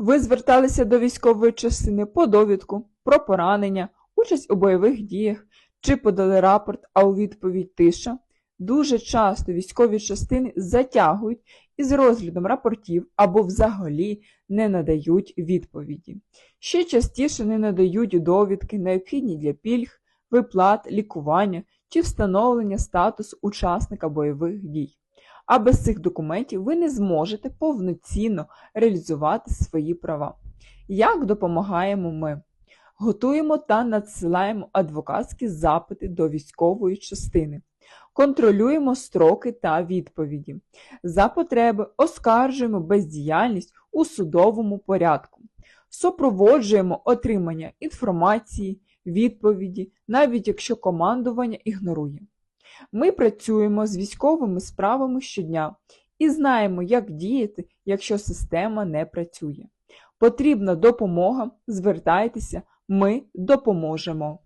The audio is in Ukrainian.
Ви зверталися до військової частини по довідку про поранення, участь у бойових діях чи подали рапорт, а у відповідь тиша. Дуже часто військові частини затягують із розглядом рапортів або взагалі не надають відповіді. Ще частіше не надають довідки, необхідні для пільг, виплат, лікування чи встановлення статусу учасника бойових дій. А без цих документів ви не зможете повноцінно реалізувати свої права. Як допомагаємо ми? Готуємо та надсилаємо адвокатські запити до військової частини. Контролюємо строки та відповіді. За потреби оскаржуємо бездіяльність у судовому порядку. Супроводжуємо отримання інформації, відповіді, навіть якщо командування ігнорує. Ми працюємо з військовими справами щодня і знаємо, як діяти, якщо система не працює. Потрібна допомога, звертайтеся, ми допоможемо.